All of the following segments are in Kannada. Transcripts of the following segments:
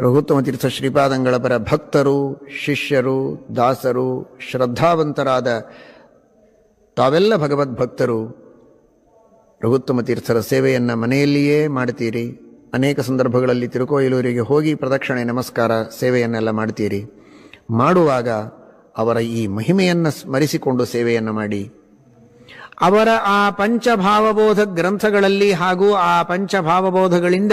ರಘುತ್ತಮ ತೀರ್ಥ ಶ್ರೀಪಾದಂಗಳ ಪರ ಭಕ್ತರು, ಶಿಷ್ಯರು, ದಾಸರು, ಶ್ರದ್ಧಾವಂತರಾದ ತಾವೆಲ್ಲ ಭಗವದ್ಭಕ್ತರು ರಘುತ್ತಮ ತೀರ್ಥರ ಸೇವೆಯನ್ನು ಮನೆಯಲ್ಲಿಯೇ ಮಾಡ್ತೀರಿ. ಅನೇಕ ಸಂದರ್ಭಗಳಲ್ಲಿ ತಿರುಕೋಯಿಲೂರಿಗೆ ಹೋಗಿ ಪ್ರದಕ್ಷಿಣೆ, ನಮಸ್ಕಾರ, ಸೇವೆಯನ್ನೆಲ್ಲ ಮಾಡ್ತೀರಿ. ಮಾಡುವಾಗ ಅವರ ಈ ಮಹಿಮೆಯನ್ನು ಸ್ಮರಿಸಿಕೊಂಡು ಸೇವೆಯನ್ನು ಮಾಡಿ. ಅವರ ಆ ಪಂಚಭಾವಬೋಧ ಗ್ರಂಥಗಳಲ್ಲಿ ಹಾಗೂ ಆ ಪಂಚಭಾವಬೋಧಗಳಿಂದ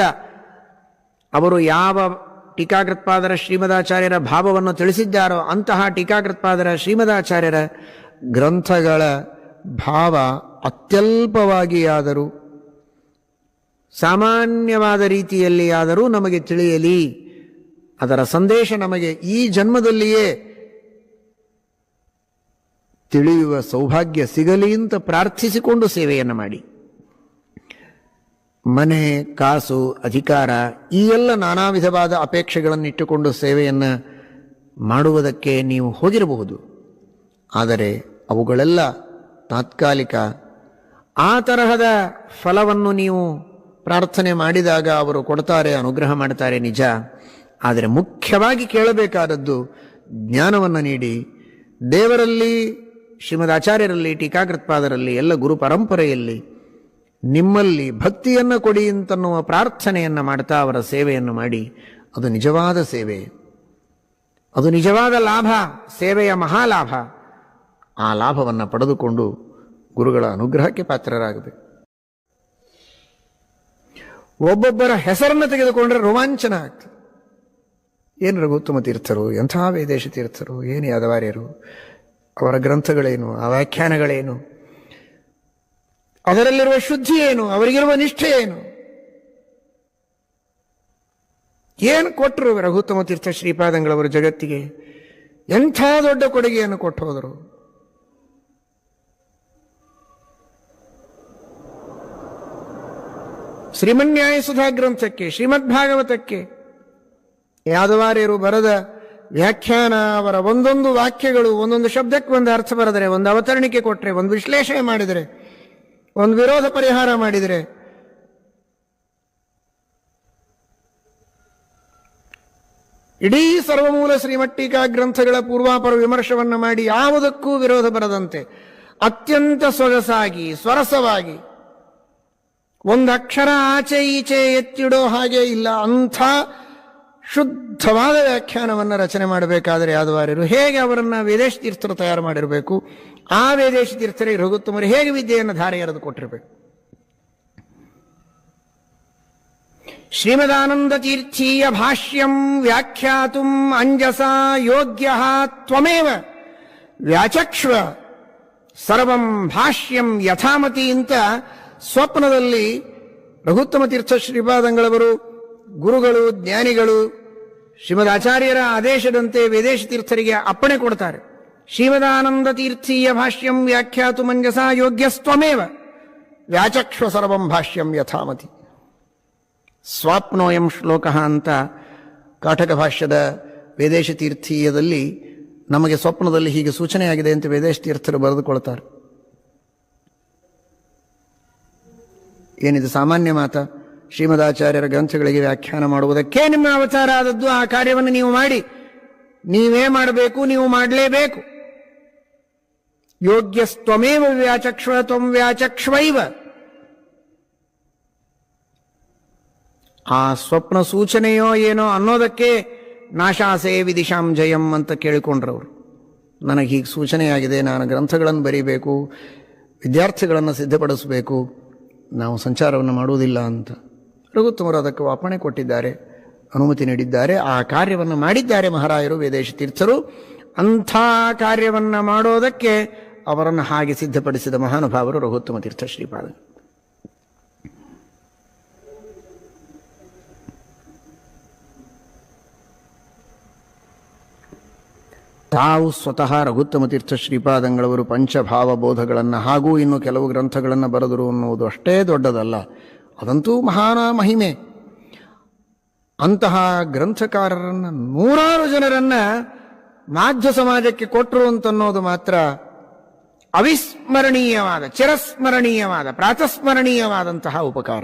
ಅವರು ಯಾವ ಟೀಕಾಕೃತ್ಪಾದರ ಶ್ರೀಮದಾಚಾರ್ಯರ ಭಾವವನ್ನು ತಿಳಿಸಿದ್ದಾರೋ ಅಂತಹ ಟೀಕಾಕೃತ್ಪಾದರ ಶ್ರೀಮದಾಚಾರ್ಯರ ಗ್ರಂಥಗಳ ಭಾವ ಅತ್ಯಲ್ಪವಾಗಿಯಾದರೂ, ಸಾಮಾನ್ಯವಾದ ರೀತಿಯಲ್ಲಿ ಆದರೂ ನಮಗೆ ತಿಳಿಯಲಿ. ಅದರ ಸಂದೇಶ ನಮಗೆ ಈ ಜನ್ಮದಲ್ಲಿಯೇ ತಿಳಿಯುವ ಸೌಭಾಗ್ಯ ಸಿಗಲಿ ಅಂತ ಪ್ರಾರ್ಥಿಸಿಕೊಂಡು ಸೇವೆಯನ್ನು ಮಾಡಿ. ಮನೆ, ಕಾಸು, ಅಧಿಕಾರ ಈ ಎಲ್ಲ ನಾನಾ ವಿಧವಾದ ಅಪೇಕ್ಷೆಗಳನ್ನಿಟ್ಟುಕೊಂಡು ಸೇವೆಯನ್ನು ಮಾಡುವುದಕ್ಕೆ ನೀವು ಹೋಗಿರಬಹುದು. ಆದರೆ ಅವುಗಳೆಲ್ಲ ತಾತ್ಕಾಲಿಕ. ಆ ತರಹದ ಫಲವನ್ನು ನೀವು ಪ್ರಾರ್ಥನೆ ಮಾಡಿದಾಗ ಅವರು ಕೊಡ್ತಾರೆ, ಅನುಗ್ರಹ ಮಾಡ್ತಾರೆ ನಿಜ. ಆದರೆ ಮುಖ್ಯವಾಗಿ ಕೇಳಬೇಕಾದದ್ದು ಜ್ಞಾನವನ್ನು ನೀಡಿ. ದೇವರಲ್ಲಿ, ಶ್ರೀಮದ್ ಆಚಾರ್ಯರಲ್ಲಿ, ಟೀಕಾಕೃತ್ಪಾದರಲ್ಲಿ, ಎಲ್ಲ ಗುರು ಪರಂಪರೆಯಲ್ಲಿ ನಿಮ್ಮಲ್ಲಿ ಭಕ್ತಿಯನ್ನು ಕೊಡಿ ಅಂತನ್ನುವ ಪ್ರಾರ್ಥನೆಯನ್ನು ಮಾಡ್ತಾ ಅವರ ಸೇವೆಯನ್ನು ಮಾಡಿ, ಅದು ನಿಜವಾದ ಸೇವೆ. ಅದು ನಿಜವಾದ ಲಾಭ, ಸೇವೆಯ ಮಹಾಲಾಭ. ಆ ಲಾಭವನ್ನು ಪಡೆದುಕೊಂಡು ಗುರುಗಳ ಅನುಗ್ರಹಕ್ಕೆ ಪಾತ್ರರಾಗಬೇಕು. ಒಬ್ಬೊಬ್ಬರ ಹೆಸರನ್ನು ತೆಗೆದುಕೊಂಡ್ರೆ ರೋಮಾಂಚನ ಆಗ್ತದೆ. ಏನು ರಘುತ್ತಮ ತೀರ್ಥರು, ಎಂಥ ವೇದೇಶ ತೀರ್ಥರು, ಏನು ಯಾದವಾರ್ಯರು, ಅವರ ಗ್ರಂಥಗಳೇನು, ಆ ವ್ಯಾಖ್ಯಾನಗಳೇನು? ಅದರಲ್ಲಿರುವ ಶುದ್ಧಿ ಏನು? ಅವರಿಗಿರುವ ನಿಷ್ಠೆ ಏನು? ಏನು ಕೊಟ್ಟರು ರಘುತ್ತಮ ತೀರ್ಥ ಶ್ರೀಪಾದಂಗಳವರು ಜಗತ್ತಿಗೆ? ಎಂಥ ದೊಡ್ಡ ಕೊಡುಗೆಯನ್ನು ಕೊಟ್ಟು ಹೋದರು? ಶ್ರೀಮನ್ಯಾಯ ಸುಧಾ ಗ್ರಂಥಕ್ಕೆ ಶ್ರೀಮದ್ ಭಾಗವತಕ್ಕೆ ಯಾದವಾರ್ಯರು ಬರೆದ ವ್ಯಾಖ್ಯಾನ, ಅವರ ಒಂದೊಂದು ವಾಕ್ಯಗಳು, ಒಂದೊಂದು ಶಬ್ದಕ್ಕೆ ಒಂದು ಅರ್ಥ ಬರೆದರೆ, ಒಂದು ಅವತರಣಿಕೆ ಕೊಟ್ಟರೆ ಒಂದು ವಿಶ್ಲೇಷಣೆ ಮಾಡಿದರೆ ಒಂದು ವಿರೋಧ ಪರಿಹಾರ ಮಾಡಿದರೆ. ಇಡೀ ಸರ್ವಮೂಲ ಶ್ರೀಮಟ್ಟಿಕಾ ಗ್ರಂಥಗಳ ಪೂರ್ವಾಪರ ವಿಮರ್ಶವನ್ನು ಮಾಡಿ ಯಾವುದಕ್ಕೂ ವಿರೋಧ ಬರದಂತೆ, ಅತ್ಯಂತ ಸೊಗಸಾಗಿ, ಸ್ವರಸವಾಗಿ, ಒಂದು ಅಕ್ಷರ ಆಚೆ ಈಚೆ ಎತ್ತಿಡೋ ಹಾಗೆ ಇಲ್ಲ, ಅಂಥ ಶುದ್ಧವಾದ ವ್ಯಾಖ್ಯಾನವನ್ನು ರಚನೆ ಮಾಡಬೇಕಾದರೆ ಯಾದವಾರ್ಯರು ಹೇಗೆ ಅವರನ್ನು ವೇದೇಶ ತೀರ್ಥರು ತಯಾರು ಮಾಡಿರಬೇಕು? ಆ ವೇದೇಶ ತೀರ್ಥರಿಗೆ ರಘುತ್ತಮರು ಹೇಗೆ ವಿದ್ಯೆಯನ್ನು ಧಾರೆ ಎರೆದು ಕೊಟ್ಟಿರಬೇಕು? ಶ್ರೀಮದಾನಂದ ತೀರ್ಥೀಯ ಭಾಷ್ಯಂ ವ್ಯಾಖ್ಯಾತುಂ ಅಂಜಸ ಯೋಗ್ಯ ತ್ವಮೇವ ವ್ಯಾಚಕ್ಷ್ವ ಸರ್ವಂ ಭಾಷ್ಯಂ ಯಥಾಮತಿ ಅಂತ ಸ್ವಪ್ನದಲ್ಲಿ ರಘುತ್ತಮ ತೀರ್ಥ ಶ್ರೀಪಾದಂಗಳವರು ಗುರುಗಳು, ಜ್ಞಾನಿಗಳು ಶ್ರೀಮದಾಚಾರ್ಯರ ಆದೇಶದಂತೆ ವೇದೇಶ ತೀರ್ಥರಿಗೆ ಅಪ್ಪಣೆ ಕೊಡ್ತಾರೆ. ಶ್ರೀಮದಾನಂದ ತೀರ್ಥೀಯ ಭಾಷ್ಯಂ ವ್ಯಾಖ್ಯಾತು ಮಂಜಸ ಯೋಗ್ಯಸ್ತ್ವಮೇವ. ವ್ಯಾಚಕ್ಷ್ವ ಸರ್ವಂ ಭಾಷ್ಯಂ ಯಥಾಮತಿ. ಸ್ವಾಪ್ನೋಯಂ ಶ್ಲೋಕ ಅಂತ ಕಾಟಕ ಭಾಷ್ಯದ ವೇದೇಶ ತೀರ್ಥೀಯದಲ್ಲಿ ನಮಗೆ ಸ್ವಪ್ನದಲ್ಲಿ ಹೀಗೆ ಸೂಚನೆಯಾಗಿದೆ ಅಂತ ವೇದೇಶ ತೀರ್ಥರು ಬರೆದುಕೊಳ್ತಾರೆ. ಏನಿದು ಸಾಮಾನ್ಯ ಮಾತ? ಶ್ರೀಮದಾಚಾರ್ಯರ ಗ್ರಂಥಗಳಿಗೆ ವ್ಯಾಖ್ಯಾನ ಮಾಡುವುದಕ್ಕೆ ನಿಮ್ಮ ಅವತಾರ ಆದದ್ದು ಆ ಕಾರ್ಯವನ್ನು ನೀವು ಮಾಡಿ. ನೀವೇ ಮಾಡಬೇಕು, ನೀವು ಮಾಡಲೇಬೇಕು. ಯೋಗ್ಯಸ್ತ್ವಮೇವ ವ್ಯಾಚಕ್ಷ್ವ, ತ್ವಂ ವ್ಯಾಚಕ್ಷ್ವೈವ. ಆ ಸ್ವಪ್ನ ಸೂಚನೆಯೋ ಏನೋ ಅನ್ನೋದಕ್ಕೆ ನಾಶಾಸೆ ವಿದಿಶಾಂ ಜಯಂ ಅಂತ ಕೇಳಿಕೊಂಡ್ರವರು. ನನಗೆ ಹೀಗೆ ಸೂಚನೆಯಾಗಿದೆ, ನಾನು ಗ್ರಂಥಗಳನ್ನು ಬರೀಬೇಕು, ವಿದ್ಯಾರ್ಥಿಗಳನ್ನು ಸಿದ್ಧಪಡಿಸಬೇಕು, ನಾವು ಸಂಚಾರವನ್ನು ಮಾಡುವುದಿಲ್ಲ ಅಂತ. ರಘುತ್ತಮರು ಅದಕ್ಕೆ ಅಪ್ಪಣೆ ಕೊಟ್ಟಿದ್ದಾರೆ, ಅನುಮತಿ ನೀಡಿದ್ದಾರೆ, ಆ ಕಾರ್ಯವನ್ನು ಮಾಡಿದ್ದಾರೆ ಮಹಾರಾಯರು, ವೇದೇಶ ತೀರ್ಥರು. ಅಂಥ ಕಾರ್ಯವನ್ನು ಮಾಡೋದಕ್ಕೆ ಅವರನ್ನು ಹಾಗೆ ಸಿದ್ಧಪಡಿಸಿದ ಮಹಾನುಭಾವರು ರಘುತ್ತಮ ತೀರ್ಥ ಶ್ರೀಪಾದ. ತಾವು ಸ್ವತಃ ರಘುತ್ತಮ ತೀರ್ಥ ಶ್ರೀಪಾದಂಗಳವರು ಪಂಚಭಾವ ಬೋಧಗಳನ್ನು ಹಾಗೂ ಇನ್ನು ಕೆಲವು ಗ್ರಂಥಗಳನ್ನು ಬರೆದರು ಅನ್ನುವುದು ಅಷ್ಟೇ ದೊಡ್ಡದಲ್ಲ. ಅದಂತೂ ಮಹಾನ ಮಹಿಮೆ. ಅಂತಹ ಗ್ರಂಥಕಾರರನ್ನು ನೂರಾರು ಜನರನ್ನ ಮಾಧ್ಯ ಸಮಾಜಕ್ಕೆ ಕೊಟ್ಟರು ಅಂತನ್ನೋದು ಮಾತ್ರ ಅವಿಸ್ಮರಣೀಯವಾದ, ಚಿರಸ್ಮರಣೀಯವಾದ, ಪ್ರಾತಸ್ಮರಣೀಯವಾದಂತಹ ಉಪಕಾರ.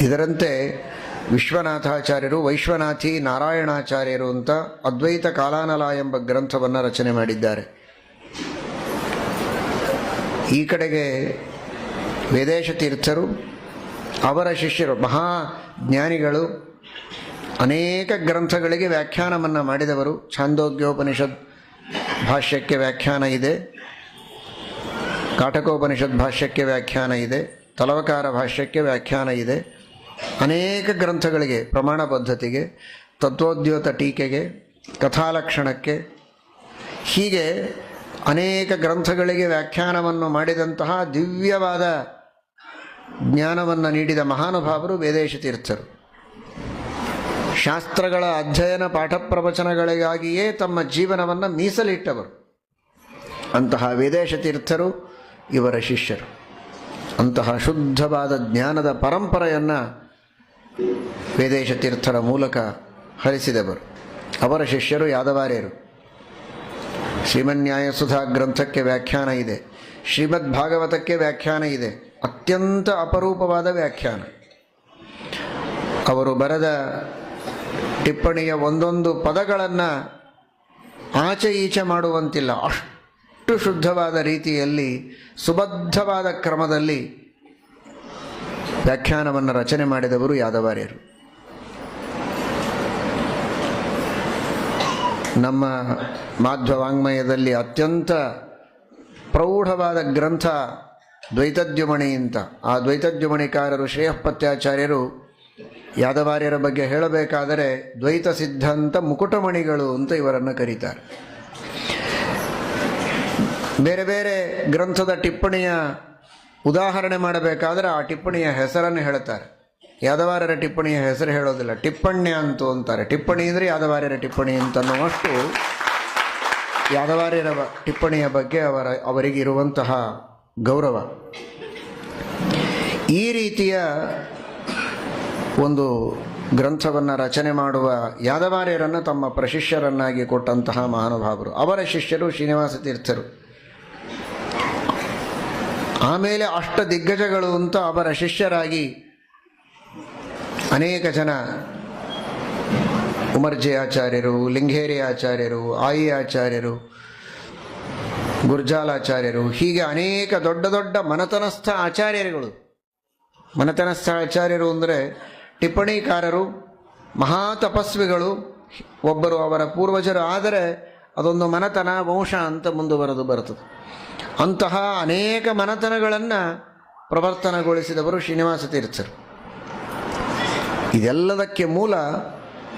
ಇದರಂತೆ ವಿಶ್ವನಾಥಾಚಾರ್ಯರು, ವೈಶ್ವನಾಥಿ ನಾರಾಯಣಾಚಾರ್ಯರು ಅಂತ ಅದ್ವೈತ ಕಾಲಾನಲ ಎಂಬ ಗ್ರಂಥವನ್ನು ರಚನೆ ಮಾಡಿದ್ದಾರೆ. ಈ ಕಡೆಗೆ ವೇದೇಶ ತೀರ್ಥರು, ಅವರ ಶಿಷ್ಯರು, ಮಹಾ ಜ್ಞಾನಿಗಳು, ಅನೇಕ ಗ್ರಂಥಗಳಿಗೆ ವ್ಯಾಖ್ಯಾನವನ್ನು ಮಾಡಿದವರು. ಛಾಂದೋಗ್ಯೋಪನಿಷತ್ ಭಾಷ್ಯಕ್ಕೆ ವ್ಯಾಖ್ಯಾನ ಇದೆ. ಕಾಟಕೋಪನಿಷತ್ ಭಾಷ್ಯಕ್ಕೆ ವ್ಯಾಖ್ಯಾನ ಇದೆ. ತಲವಕಾರ ಭಾಷ್ಯಕ್ಕೆ ವ್ಯಾಖ್ಯಾನ ಇದೆ. ಅನೇಕ ಗ್ರಂಥಗಳಿಗೆ, ಪ್ರಮಾಣ ಪದ್ಧತಿಗೆ, ತತ್ವೋದ್ಯೋತ ಟೀಕೆಗೆ, ಕಥಾಲಕ್ಷಣಕ್ಕೆ ಹೀಗೆ ಅನೇಕ ಗ್ರಂಥಗಳಿಗೆ ವ್ಯಾಖ್ಯಾನವನ್ನು ಮಾಡಿದಂತಹ ದಿವ್ಯವಾದ ಜ್ಞಾನವನ್ನು ನೀಡಿದ ಮಹಾನುಭಾವರು ವೇದೇಶ ತೀರ್ಥರು. ಶಾಸ್ತ್ರಗಳ ಅಧ್ಯಯನ ಪಾಠ ಪ್ರವಚನಗಳಿಗಾಗಿಯೇ ತಮ್ಮ ಜೀವನವನ್ನು ಮೀಸಲಿಟ್ಟವರು. ಅಂತಹ ವೇದೇಶ ತೀರ್ಥರು ಇವರ ಶಿಷ್ಯರು. ಅಂತಹ ಶುದ್ಧವಾದ ಜ್ಞಾನದ ಪರಂಪರೆಯನ್ನು ವೇದೇಶ ತೀರ್ಥರ ಮೂಲಕ ಹರಿಸಿದವರು. ಅವರ ಶಿಷ್ಯರು, ಯಾದವಾರ್ಯರು. ಶ್ರೀಮನ್ಯಾಯಸುಧಾ ಗ್ರಂಥಕ್ಕೆ ವ್ಯಾಖ್ಯಾನ ಇದೆ. ಶ್ರೀಮದ್ ಭಾಗವತಕ್ಕೆ ವ್ಯಾಖ್ಯಾನ ಇದೆ. ಅತ್ಯಂತ ಅಪರೂಪವಾದ ವ್ಯಾಖ್ಯಾನ. ಅವರು ಬರೆದ ಟಿಪ್ಪಣಿಯ ಒಂದೊಂದು ಪದಗಳನ್ನು ಆಚೆ ಈಚೆ ಮಾಡುವಂತಿಲ್ಲ. ಅಷ್ಟು ಶುದ್ಧವಾದ ರೀತಿಯಲ್ಲಿ, ಸುಬದ್ಧವಾದ ಕ್ರಮದಲ್ಲಿ ವ್ಯಾಖ್ಯಾನವನ್ನು ರಚನೆ ಮಾಡಿದವರು ಯಾದವಾರ್ಯರು. ನಮ್ಮ ಮಾಧ್ವ ವಾಂಗ್ಮಯದಲ್ಲಿ ಅತ್ಯಂತ ಪ್ರೌಢವಾದ ಗ್ರಂಥ ದ್ವೈತದ್ಯುಮಣಿ ಅಂತ. ಆ ದ್ವೈತದ್ಯುಮಣಿಕಾರರು ಶ್ರೇಯಪತ್ಯಾಚಾರ್ಯರು ಯಾದವಾರ್ಯರ ಬಗ್ಗೆ ಹೇಳಬೇಕಾದರೆ ದ್ವೈತ ಸಿದ್ಧಾಂತ ಮುಕುಟಮಣಿಗಳು ಅಂತ ಇವರನ್ನು ಕರೀತಾರೆ. ಬೇರೆ ಬೇರೆ ಗ್ರಂಥದ ಟಿಪ್ಪಣಿಯ ಉದಾಹರಣೆ ಮಾಡಬೇಕಾದ್ರೆ ಆ ಟಿಪ್ಪಣಿಯ ಹೆಸರನ್ನು ಹೇಳ್ತಾರೆ ಯಾದವಾರರ ಟಿಪ್ಪಣಿಯ ಹೆಸರು ಹೇಳೋದಿಲ್ಲ. ಟಿಪ್ಪಣ್ಯ ಅಂತು ಅಂತಾರೆ. ಟಿಪ್ಪಣಿ ಅಂದರೆ ಯಾದವಾರ್ಯರ ಟಿಪ್ಪಣಿ ಅಂತನ್ನುವಷ್ಟು ಯಾದವಾರ್ಯರ ಟಿಪ್ಪಣಿಯ ಬಗ್ಗೆ ಅವರ ಅವರಿಗಿರುವಂತಹ ಗೌರವ. ಈ ರೀತಿಯ ಒಂದು ಗ್ರಂಥವನ್ನು ರಚನೆ ಮಾಡುವ ಯಾದವಾರ್ಯರನ್ನು ತಮ್ಮ ಪ್ರಶಿಷ್ಯರನ್ನಾಗಿ ಕೊಟ್ಟಂತಹ ಮಹಾನುಭಾವರು. ಅವರ ಶಿಷ್ಯರು ಶ್ರೀನಿವಾಸ ತೀರ್ಥರು. ಆಮೇಲೆ ಅಷ್ಟ ದಿಗ್ಗಜಗಳು ಅಂತ ಅವರ ಶಿಷ್ಯರಾಗಿ ಅನೇಕ ಜನ ಉಮರ್ಜಿ ಆಚಾರ್ಯರು ಲಿಂಗೇರಿ ಆಚಾರ್ಯರು ಆಯಿ ಆಚಾರ್ಯರು ಗುರ್ಜಾಲಾಚಾರ್ಯರು, ಹೀಗೆ ಅನೇಕ ದೊಡ್ಡ ದೊಡ್ಡ ಮನತನಸ್ಥ ಆಚಾರ್ಯರುಗಳು. ಮನತನಸ್ಥ ಆಚಾರ್ಯರು ಅಂದರೆ ಟಿಪ್ಪಣಿಕಾರರು ಮಹಾ ತಪಸ್ವಿಗಳು ಒಬ್ಬರು ಅವರ ಪೂರ್ವಜರು, ಆದರೆ ಅದೊಂದು ಮನತನ, ವಂಶ ಅಂತ ಮುಂದುವರೆದು ಬರುತ್ತದೆ. ಅಂತಹ ಅನೇಕ ಮನತನಗಳನ್ನು ಪ್ರವರ್ತನಗೊಳಿಸಿದವರು ಶ್ರೀನಿವಾಸ ತೀರ್ಥರು. ಇದೆಲ್ಲದಕ್ಕೆ ಮೂಲ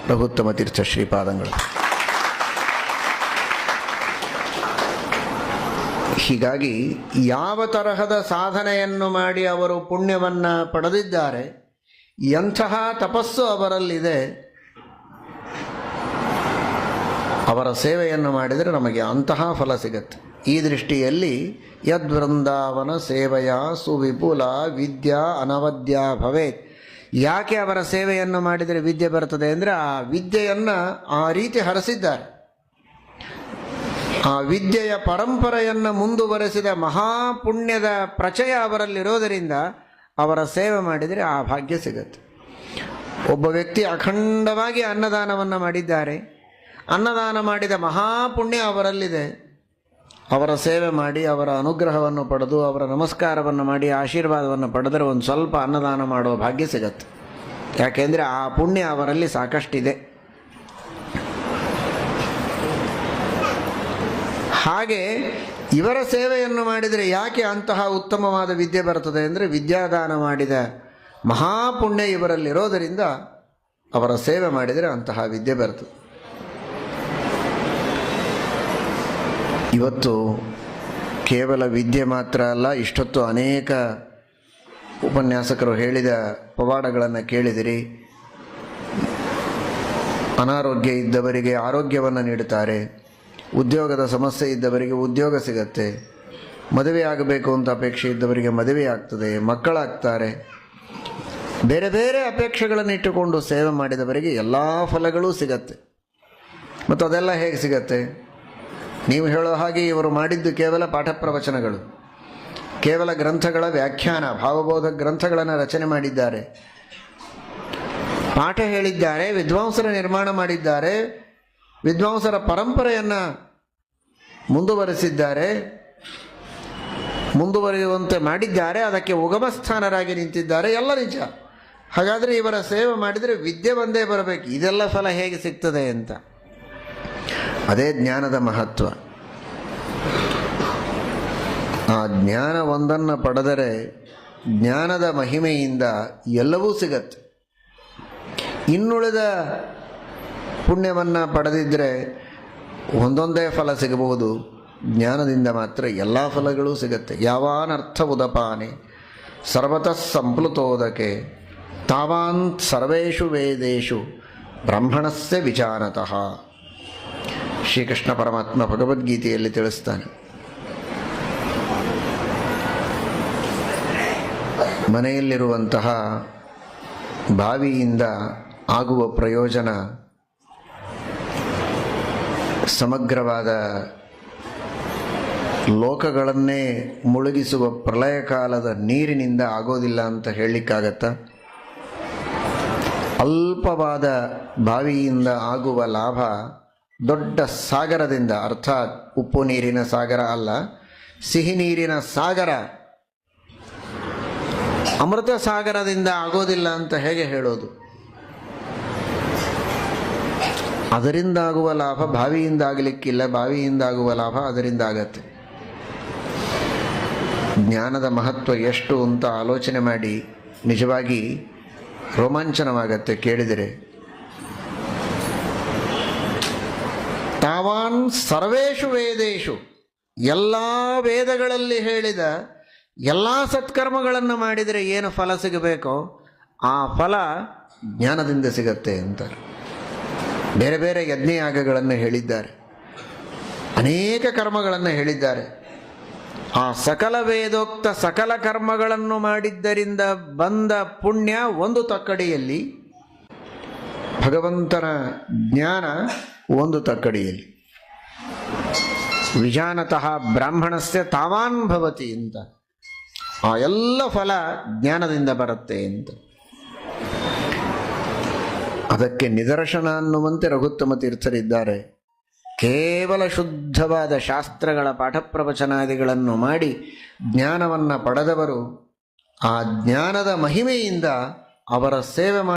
ಪ್ರಭುತ್ತಮ ತೀರ್ಥ ಶ್ರೀಪಾದಂಗಳು. ಹೀಗಾಗಿ ಯಾವ ತರಹದ ಸಾಧನೆಯನ್ನು ಮಾಡಿ ಅವರು ಪುಣ್ಯವನ್ನು ಪಡೆದಿದ್ದಾರೆ, ಎಂತಹ ತಪಸ್ಸು ಅವರಲ್ಲಿದೆ, ಅವರ ಸೇವೆಯನ್ನು ಮಾಡಿದರೆ ನಮಗೆ ಅಂತಹ ಫಲ ಸಿಗತ್ತೆ. ಈ ದೃಷ್ಟಿಯಲ್ಲಿ ಯದ್ವೃಂದಾವನ ಸೇವೆಯ ಸುವಿಪುಲ ವಿದ್ಯಾ ಅನವದ್ಯ ಭವೇತ್. ಯಾಕೆ ಅವರ ಸೇವೆಯನ್ನು ಮಾಡಿದರೆ ವಿದ್ಯೆ ಬರುತ್ತದೆ ಅಂದರೆ ಆ ವಿದ್ಯೆಯನ್ನು ಆ ರೀತಿ ಹರಸಿದ್ದಾರೆ. ಆ ವಿದ್ಯೆಯ ಪರಂಪರೆಯನ್ನು ಮುಂದುವರೆಸಿದ ಮಹಾಪುಣ್ಯದ ಪ್ರಚಯ ಅವರಲ್ಲಿರೋದರಿಂದ ಅವರ ಸೇವೆ ಮಾಡಿದರೆ ಆ ಭಾಗ್ಯ ಸಿಗುತ್ತೆ. ಒಬ್ಬ ವ್ಯಕ್ತಿ ಅಖಂಡವಾಗಿ ಅನ್ನದಾನವನ್ನು ಮಾಡಿದ್ದಾರೆ. ಅನ್ನದಾನ ಮಾಡಿದ ಮಹಾಪುಣ್ಯ ಅವರಲ್ಲಿದೆ. ಅವರ ಸೇವೆ ಮಾಡಿ, ಅವರ ಅನುಗ್ರಹವನ್ನು ಪಡೆದು, ಅವರ ನಮಸ್ಕಾರವನ್ನು ಮಾಡಿ, ಆಶೀರ್ವಾದವನ್ನು ಪಡೆದರೆ ಒಂದು ಸ್ವಲ್ಪ ಅನ್ನದಾನ ಮಾಡುವ ಭಾಗ್ಯ ಸಿಗತ್ತೆ. ಯಾಕೆಂದರೆ ಆ ಪುಣ್ಯ ಅವರಲ್ಲಿ ಸಾಕಷ್ಟಿದೆ. ಹಾಗೆ ಇವರ ಸೇವೆಯನ್ನು ಮಾಡಿದರೆ ಯಾಕೆ ಅಂತಹ ಉತ್ತಮವಾದ ವಿದ್ಯೆ ಬರ್ತದೆ ಅಂದರೆ ವಿದ್ಯಾದಾನ ಮಾಡಿದ ಮಹಾಪುಣ್ಯ ಇವರಲ್ಲಿರೋದರಿಂದ ಅವರ ಸೇವೆ ಮಾಡಿದರೆ ಅಂತಹ ವಿದ್ಯೆ ಬರ್ತದೆ. ಇವತ್ತು ಕೇವಲ ವಿದ್ಯೆ ಮಾತ್ರ ಅಲ್ಲ, ಇಷ್ಟೊತ್ತು ಅನೇಕ ಉಪನ್ಯಾಸಕರು ಹೇಳಿದ ಪವಾಡಗಳನ್ನು ಕೇಳಿದಿರಿ. ಅನಾರೋಗ್ಯ ಇದ್ದವರಿಗೆ ಆರೋಗ್ಯವನ್ನು ನೀಡುತ್ತಾರೆ. ಉದ್ಯೋಗದ ಸಮಸ್ಯೆ ಇದ್ದವರಿಗೆ ಉದ್ಯೋಗ ಸಿಗತ್ತೆ. ಮದುವೆ ಆಗಬೇಕು ಅಂತ ಅಪೇಕ್ಷೆ ಇದ್ದವರಿಗೆ ಮದುವೆ ಆಗ್ತದೆ, ಮಕ್ಕಳಾಗ್ತಾರೆ. ಬೇರೆ ಬೇರೆ ಅಪೇಕ್ಷೆಗಳನ್ನು ಇಟ್ಟುಕೊಂಡು ಸೇವೆ ಮಾಡಿದವರಿಗೆ ಎಲ್ಲ ಫಲಗಳೂ ಸಿಗತ್ತೆ. ಮತ್ತು ಅದೆಲ್ಲ ಹೇಗೆ ಸಿಗತ್ತೆ? ನೀವು ಹೇಳೋ ಹಾಗೆ ಇವರು ಮಾಡಿದ್ದು ಕೇವಲ ಪಾಠ ಪ್ರವಚನಗಳು ಕೇವಲ ಗ್ರಂಥಗಳ ವ್ಯಾಖ್ಯಾನ, ಭಾವಬೋಧ ಗ್ರಂಥಗಳನ್ನು ರಚನೆ ಮಾಡಿದ್ದಾರೆ. ಪಾಠ ಹೇಳಿದ್ದಾರೆ, ವಿದ್ವಾಂಸರ ನಿರ್ಮಾಣ ಮಾಡಿದ್ದಾರೆ, ವಿದ್ವಾಂಸರ ಪರಂಪರೆಯನ್ನು ಮುಂದುವರೆಸಿದ್ದಾರೆ, ಮುಂದುವರಿಯುವಂತೆ ಮಾಡಿದ್ದಾರೆ, ಅದಕ್ಕೆ ಉಗಮಸ್ಥಾನರಾಗಿ ನಿಂತಿದ್ದಾರೆ, ಎಲ್ಲ ನಿಜ. ಹಾಗಾದರೆ ಇವರ ಸೇವೆ ಮಾಡಿದರೆ ವಿದ್ಯೆ ಬಂದೇ ಬರಬೇಕು. ಇದೆಲ್ಲ ಫಲ ಹೇಗೆ ಸಿಗ್ತದೆ ಅಂತ. ಅದೇ ಜ್ಞಾನದ ಮಹತ್ವ. ಆ ಜ್ಞಾನ ಒಂದನ್ನು ಪಡೆದರೆ ಜ್ಞಾನದ ಮಹಿಮೆಯಿಂದ ಎಲ್ಲವೂ ಸಿಗತ್ತೆ. ಇನ್ನುಳಿದ ಪುಣ್ಯವನ್ನು ಪಡೆದಿದ್ದರೆ ಒಂದೊಂದೇ ಫಲ ಸಿಗಬಹುದು. ಜ್ಞಾನದಿಂದ ಮಾತ್ರ ಎಲ್ಲ ಫಲಗಳು ಸಿಗತ್ತೆ. ಯಾವಾನರ್ಥ ಉದಪಾನೆ, ಸರ್ವತಃ ಸಂಪ್ಲುತೋದಕೆ ತಾವಾನ್ ಸರ್ವೇಷು ವೇದೇಶು ಬ್ರಾಹ್ಮಣಸ್ಯ ವಿಚಾರತಃ ಶ್ರೀಕೃಷ್ಣ ಪರಮಾತ್ಮ ಭಗವದ್ಗೀತೆಯಲ್ಲಿ ತಿಳಿಸ್ತಾನೆ. ಮನೆಯಲ್ಲಿರುವಂತಹ ಬಾವಿಯಿಂದ ಆಗುವ ಪ್ರಯೋಜನ ಸಮಗ್ರವಾದ ಲೋಕಗಳನ್ನೇ ಮುಳುಗಿಸುವ ಪ್ರಳಯ ಕಾಲದ ನೀರಿನಿಂದ ಆಗೋದಿಲ್ಲ ಅಂತ ಹೇಳಲಿಕ್ಕಾಗತ್ತ? ಅಲ್ಪವಾದ ಬಾವಿಯಿಂದ ಆಗುವ ಲಾಭ ದೊಡ್ಡ ಸಾಗರದಿಂದ, ಅರ್ಥಾತ್ ಉಪ್ಪು ನೀರಿನ ಸಾಗರ ಅಲ್ಲ, ಸಿಹಿ ನೀರಿನ ಸಾಗರ. ಅಮೃತ ಸಾಗರದಿಂದ ಆಗೋದಿಲ್ಲ ಅಂತ ಹೇಗೆ ಹೇಳೋದು? ಅದರಿಂದ ಆಗುವ ಲಾಭ ಬಾವಿಯಿಂದ ಆಗಲಿಕ್ಕಿಲ್ಲ ಬಾವಿಯಿಂದ ಆಗುವ ಲಾಭ ಅದರಿಂದ ಆಗತ್ತೆ ಜ್ಞಾನದ ಮಹತ್ವ ಎಷ್ಟು ಅಂತ ಆಲೋಚನೆ ಮಾಡಿ ನಿಜವಾಗಿ ರೋಮಾಂಚನವಾಗತ್ತೆ ಕೇಳಿದರೆ. ತಾವಾನ್ ಸರ್ವೇಷು ವೇದೇಶು ಎಲ್ಲ ವೇದಗಳಲ್ಲಿ ಹೇಳಿದ ಎಲ್ಲ ಸತ್ಕರ್ಮಗಳನ್ನು ಮಾಡಿದರೆ ಏನು ಫಲ ಸಿಗಬೇಕೋ ಆ ಫಲ ಜ್ಞಾನದಿಂದ ಸಿಗತ್ತೆ ಅಂತಾರೆ. ಬೇರೆ ಬೇರೆ ಯಜ್ಞಯಾಗಗಳನ್ನು ಹೇಳಿದ್ದಾರೆ. ಅನೇಕ ಕರ್ಮಗಳನ್ನು ಹೇಳಿದ್ದಾರೆ. ಆ ಸಕಲ ವೇದೋಕ್ತ ಸಕಲ ಕರ್ಮಗಳನ್ನು ಮಾಡಿದ್ದರಿಂದ ಬಂದ ಪುಣ್ಯ ಒಂದು ತಕ್ಕಡಿಯಲ್ಲಿ ಭಗವಂತನ ಜ್ಞಾನ ಒಂದು ತಕ್ಕಡಿಯಲ್ಲಿ. ವಿಜಾನತಃ ಬ್ರಾಹ್ಮಣಸ್ಯ ತಾವಾನ್ ಭವತಿ ಅಂತ. ಆ ಎಲ್ಲ ಫಲ ಜ್ಞಾನದಿಂದ ಬರುತ್ತೆ ಅಂತ. ಅದಕ್ಕೆ ನಿದರ್ಶನ ಅನ್ನುವಂತೆ ರಘುತ್ತಮ ತೀರ್ಥರಿದ್ದಾರೆ. ಕೇವಲ ಶುದ್ಧವಾದ ಶಾಸ್ತ್ರಗಳ ಪಾಠ ಪ್ರವಚನಾದಿಗಳನ್ನು ಮಾಡಿ ಜ್ಞಾನವನ್ನು ಪಡೆದವರು ಆ ಜ್ಞಾನದ ಮಹಿಮೆಯಿಂದ ಅವರ ಸೇವೆ ಮಾಡಿ